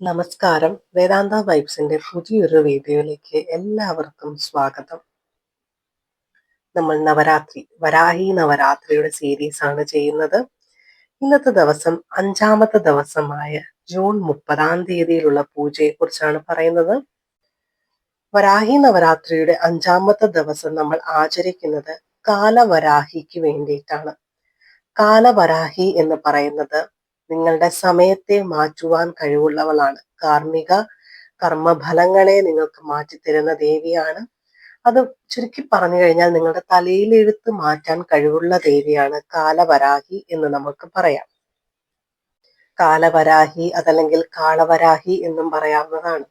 നമസ്കാരം. വേദാന്ത വൈബ്സിന്റെ പുതിയൊരു വീഡിയോയിലേക്ക് എല്ലാവർക്കും സ്വാഗതം. നമ്മൾ നവരാത്രി വരാഹി നവരാത്രിയുടെ സീരീസ് ആണ് ചെയ്യുന്നത്. ഇന്നത്തെ ദിവസം അഞ്ചാമത്തെ ദിവസമായ ജൂൺ മുപ്പതാം തീയതിയിലുള്ള പൂജയെ കുറിച്ചാണ് പറയുന്നത്. വരാഹി നവരാത്രിയുടെ അഞ്ചാമത്തെ ദിവസം നമ്മൾ ആചരിക്കുന്നത് കാലവരാഹിക്ക് വേണ്ടിയിട്ടാണ്. കാലവരാഹി എന്ന് പറയുന്നത് നിങ്ങളുടെ സമയത്തെ മാറ്റുവാൻ കഴിവുള്ളവളാണ്. കാർമ്മിക കർമ്മഫലങ്ങളെ നിങ്ങൾക്ക് മാറ്റിത്തരുന്ന ദേവിയാണ്. അത് ചുരുക്കി പറഞ്ഞു കഴിഞ്ഞാൽ നിങ്ങളുടെ തലയിലെഴുത്ത് മാറ്റാൻ കഴിവുള്ള ദേവിയാണ് കാലവരാഹി എന്ന് നമുക്ക് പറയാം. കാലവരാഹി അതല്ലെങ്കിൽ കാളവരാഹി എന്നും പറയാവുന്നതാണ്.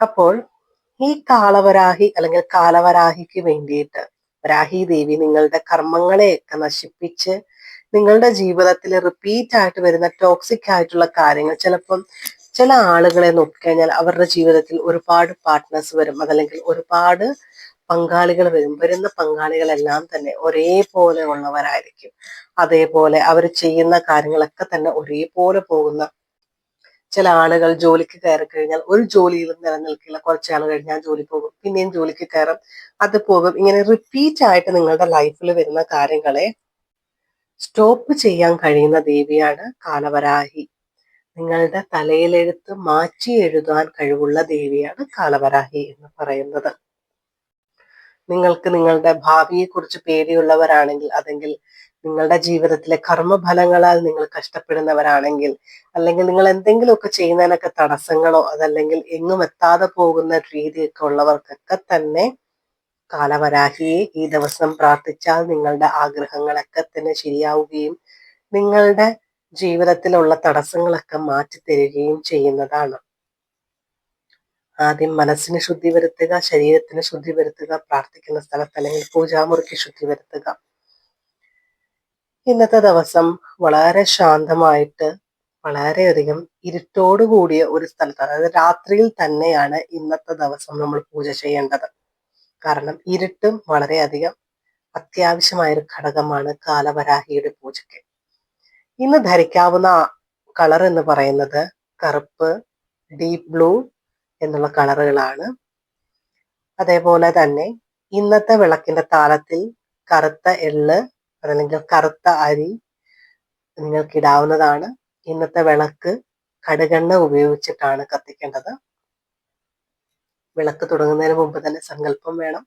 അപ്പോൾ ഈ കാളവരാഹി അല്ലെങ്കിൽ കാലവരാഹിക്ക് വേണ്ടിയിട്ട് വരാഹി ദേവി നിങ്ങളുടെ കർമ്മങ്ങളെയൊക്കെ നശിപ്പിച്ച് നിങ്ങളുടെ ജീവിതത്തിൽ റിപ്പീറ്റ് ആയിട്ട് വരുന്ന ടോക്സിക് ആയിട്ടുള്ള കാര്യങ്ങൾ ചിലപ്പം ചില ആളുകളെ നോക്കിക്കഴിഞ്ഞാൽ അവരുടെ ജീവിതത്തിൽ ഒരുപാട് പാർട്ട്നേഴ്സ് വരും അതല്ലെങ്കിൽ ഒരുപാട് പങ്കാളികൾ വരും വരുന്ന പങ്കാളികളെല്ലാം തന്നെ ഒരേപോലെ ഉള്ളവരായിരിക്കും അതേപോലെ അവർ ചെയ്യുന്ന കാര്യങ്ങളൊക്കെ തന്നെ ഒരേപോലെ പോകുന്ന ചില ആളുകൾ ജോലിക്ക് കയറി കഴിഞ്ഞാൽ ഒരു ജോലിയിലും നിലനിൽക്കില്ല. കുറച്ച് ആൾ കഴിഞ്ഞാൽ ജോലി പോകും പിന്നെയും ജോലിക്ക് കയറും അത് പോകും. ഇങ്ങനെ റിപ്പീറ്റ് ആയിട്ട് നിങ്ങളുടെ ലൈഫിൽ വരുന്ന കാര്യങ്ങളെ സ്റ്റോപ്പ് ചെയ്യാൻ കഴിയുന്ന ദേവിയാണ് കാലവരാഹി. നിങ്ങളുടെ തലയിലെഴുത്ത് മാറ്റി എഴുതാൻ കഴിവുള്ള ദേവിയാണ് കാലവരാഹി എന്ന് പറയുന്നത്. നിങ്ങൾക്ക് നിങ്ങളുടെ ഭാവിയെക്കുറിച്ച് പേടിയുള്ളവരാണെങ്കിൽ അതെങ്കിൽ നിങ്ങളുടെ ജീവിതത്തിലെ കർമ്മഫലങ്ങളാൽ നിങ്ങൾ കഷ്ടപ്പെടുന്നവരാണെങ്കിൽ അല്ലെങ്കിൽ നിങ്ങൾ എന്തെങ്കിലുമൊക്കെ ചെയ്യുന്നതിനൊക്കെ തടസ്സങ്ങളോ അതല്ലെങ്കിൽ എങ്ങും എത്താതെ പോകുന്ന രീതിയൊക്കെ ഉള്ളവർക്കൊക്കെ തന്നെ കാലവരാഹിയെ ഈ ദിവസം പ്രാർത്ഥിച്ചാൽ നിങ്ങളുടെ ആഗ്രഹങ്ങളൊക്കെ തന്നെ ശരിയാവുകയും നിങ്ങളുടെ ജീവിതത്തിലുള്ള തടസ്സങ്ങളൊക്കെ മാറ്റി തരികയും ചെയ്യുന്നതാണ്. ആദ്യം മനസ്സിന് ശുദ്ധി വരുത്തുക ശരീരത്തിന് ശുദ്ധി വരുത്തുക പ്രാർത്ഥിക്കുന്ന സ്ഥലത്ത് അല്ലെങ്കിൽ പൂജാമുറിക്ക് ശുദ്ധി വരുത്തുക. ഇന്നത്തെ ദിവസം വളരെ ശാന്തമായിട്ട് വളരെയധികം ഇരുട്ടോടുകൂടിയ ഒരു സ്ഥലത്ത് അതായത് രാത്രിയിൽ തന്നെയാണ് ഇന്നത്തെ ദിവസം നമ്മൾ പൂജ ചെയ്യേണ്ടത്. കാരണം ഇരുട്ടും വളരെയധികം അത്യാവശ്യമായ ഒരു ഘടകമാണ് കാലവരാഹിയുടെ പൂജയ്ക്ക്. ഇന്ന് ധരിക്കാവുന്ന കളർ എന്ന് പറയുന്നത് കറുപ്പ് ഡീപ് ബ്ലൂ എന്നുള്ള കളറുകളാണ് അതേപോലെ തന്നെ ഇന്നത്തെ വിളക്കിന്റെ താളത്തിൽ കറുത്ത എള്ള് അതല്ലെങ്കിൽ കറുത്ത അരി നിങ്ങൾക്കിടാവുന്നതാണ്. ഇന്നത്തെ വിളക്ക് കടുകെണ്ണ ഉപയോഗിച്ചിട്ടാണ് കത്തിക്കേണ്ടത്. വിളക്ക് തുടങ്ങുന്നതിന് മുമ്പ് തന്നെ സങ്കല്പം വേണം.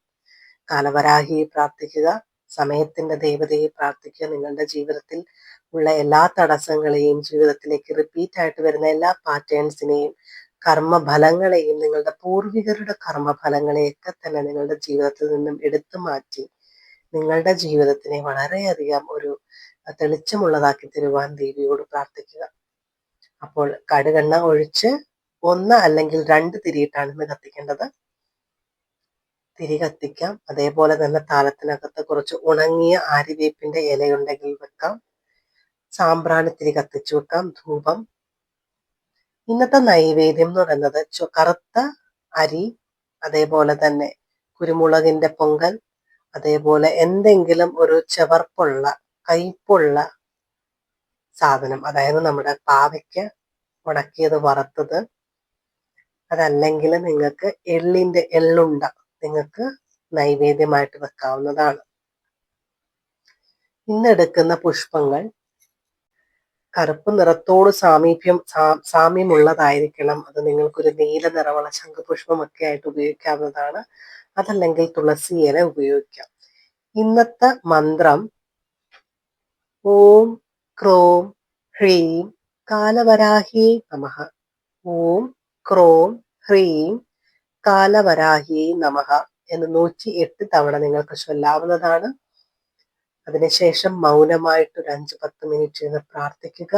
കാലവരാഹിയെ പ്രാർത്ഥിക്കുക സമയത്തിന്റെ ദേവതയെ പ്രാർത്ഥിക്കുക നിങ്ങളുടെ ജീവിതത്തിൽ ഉള്ള എല്ലാ തടസ്സങ്ങളെയും ജീവിതത്തിലേക്ക് റിപ്പീറ്റ് ആയിട്ട് വരുന്ന എല്ലാ പാറ്റേൺസിനെയും കർമ്മഫലങ്ങളെയും നിങ്ങളുടെ പൂർവികരുടെ കർമ്മഫലങ്ങളെയൊക്കെ തന്നെ നിങ്ങളുടെ ജീവിതത്തിൽ നിന്നും എടുത്തു മാറ്റി നിങ്ങളുടെ ജീവിതത്തിനെ വളരെയധികം ഒരു തെളിച്ചമുള്ളതാക്കി തരുവാൻ ദേവിയോട് പ്രാർത്ഥിക്കുക. അപ്പോൾ കടുകെണ്ണ ഒഴിച്ച് ഒന്ന് അല്ലെങ്കിൽ രണ്ട് തിരിയിട്ടാണ് ഇന്ന് കത്തിക്കേണ്ടത്. തിരി കത്തിക്കാം. അതേപോലെ തന്നെ താലത്തിനകത്ത് കുറച്ച് ഉണങ്ങിയ ആരിവേപ്പിന്റെ ഇലയുണ്ടെങ്കിൽ വെക്കാം. സാമ്പ്രാണി തിരി കത്തിച്ചു വെക്കാം. ധൂപം. ഇന്നത്തെ നൈവേദ്യം എന്ന് പറയുന്നത് കറുത്ത അരി അതേപോലെ തന്നെ കുരുമുളകിന്റെ പൊങ്കൽ അതേപോലെ എന്തെങ്കിലും ഒരു ചെവർപ്പുള്ള കയ്പുള്ള സാധനം. അതായത് നമ്മുടെ പാവയ്ക്ക് ഉണക്കിയത് വറുത്തത്. അതല്ലെങ്കിൽ നിങ്ങൾക്ക് എള്ളിന്റെ എള്ളുണ്ട നിങ്ങൾക്ക് നൈവേദ്യമായിട്ട് വെക്കാവുന്നതാണ്. ഇന്നെടുക്കുന്ന പുഷ്പങ്ങൾ കറുപ്പ് നിറത്തോട് സാമീപ്യം സാമ്യമുള്ളതായിരിക്കണം. അത് നിങ്ങൾക്കൊരു നീല നിറമുള്ള ശംഖുപുഷ്പമൊക്കെ ആയിട്ട് ഉപയോഗിക്കാവുന്നതാണ്. അതല്ലെങ്കിൽ തുളസി ഇല ഉപയോഗിക്കാം. ഇന്നത്തെ മന്ത്രം ഓം ക്രോം ഹ്രീം കാലവരാഹി നമഹ ഓം ക്രോം ഹ്രീം കാലവരാഹി നമഹ എന്ന് നൂറ്റി എട്ട് തവണ നിങ്ങൾക്ക് ചൊല്ലാവുന്നതാണ്. അതിനുശേഷം മൗനമായിട്ട് ഒരു അഞ്ച് പത്ത് മിനിറ്റ് ഇരുന്ന് പ്രാർത്ഥിക്കുക.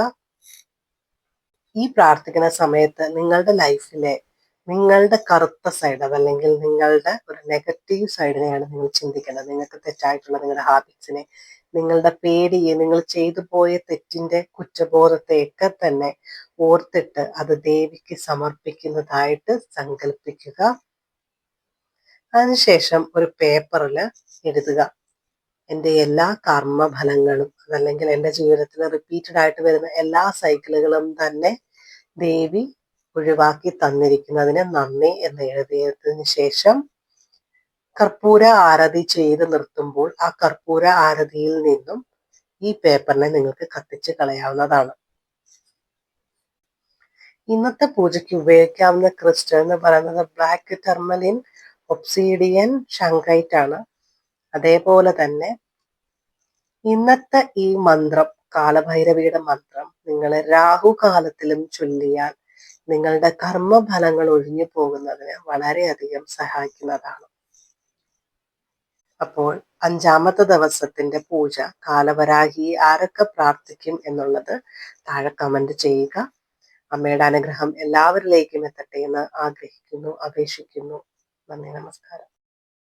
ഈ പ്രാർത്ഥിക്കുന്ന സമയത്ത് നിങ്ങളുടെ ലൈഫിലെ നിങ്ങളുടെ കറുത്ത സൈഡ് അതല്ലെങ്കിൽ നിങ്ങളുടെ ഒരു നെഗറ്റീവ് സൈഡിനെയാണ് നിങ്ങൾ ചിന്തിക്കേണ്ടത്. നിങ്ങൾക്ക് തെറ്റായിട്ടുള്ള നിങ്ങളുടെ ഹാബിറ്റ്സിനെ നിങ്ങളുടെ പേടിയെ നിങ്ങൾ ചെയ്തു പോയ തെറ്റിന്റെ കുറ്റബോധത്തെയൊക്കെ തന്നെ ഓർത്തിട്ട് അത് ദേവിക്ക് സമർപ്പിക്കുന്നതായിട്ട് സങ്കല്പിക്കുക. അതിനുശേഷം ഒരു പേപ്പറിൽ എഴുതുക. എന്റെ എല്ലാ കർമ്മഫലങ്ങളും അതല്ലെങ്കിൽ എന്റെ ജീവിതത്തിൽ റിപ്പീറ്റഡ് ആയിട്ട് വരുന്ന എല്ലാ സൈക്കിളുകളും തന്നെ ദേവി ഒഴിവാക്കി തന്നിരിക്കുന്നതിന് നന്ദി എന്ന് എഴുതിയതിനു ശേഷം കർപ്പൂര ആരതി ചെയ്ത് നിർത്തുമ്പോൾ ആ കർപ്പൂര ആരതിയിൽ നിന്നും ഈ പേപ്പറിനെ നിങ്ങൾക്ക് കത്തിച്ച് കളയാവുന്നതാണ്. ഇന്നത്തെ പൂജയ്ക്ക് ഉപയോഗിക്കാവുന്ന ക്രിസ്റ്റൽ എന്ന് പറയുന്നത് ബ്ലാക്ക് ടെർമലിൻ ഒപ്സീഡിയൻ ഷങ്കൈറ്റ് ആണ്. അതേപോലെ തന്നെ ഇന്നത്തെ ഈ മന്ത്രം കാലഭൈരവിയുടെ മന്ത്രം നിങ്ങൾ രാഹുകാലത്തിലും ചൊല്ലിയാൽ നിങ്ങളുടെ കർമ്മഫലങ്ങൾ ഒഴിഞ്ഞു പോകുന്നതിന് വളരെയധികം സഹായിക്കുന്നതാണ്. അപ്പോൾ അഞ്ചാമത്തെ ദിവസത്തിന്റെ പൂജ കാലവരാഹി ആരൊക്കെ പ്രാർത്ഥിക്കും എന്നുള്ളത് താഴെ കമന്റ് ചെയ്യുക. അമ്മയുടെ അനുഗ്രഹം എല്ലാവരിലേക്കും എത്തട്ടെ എന്ന് ആഗ്രഹിക്കുന്നു അപേക്ഷിക്കുന്നു. നന്ദി നമസ്കാരം.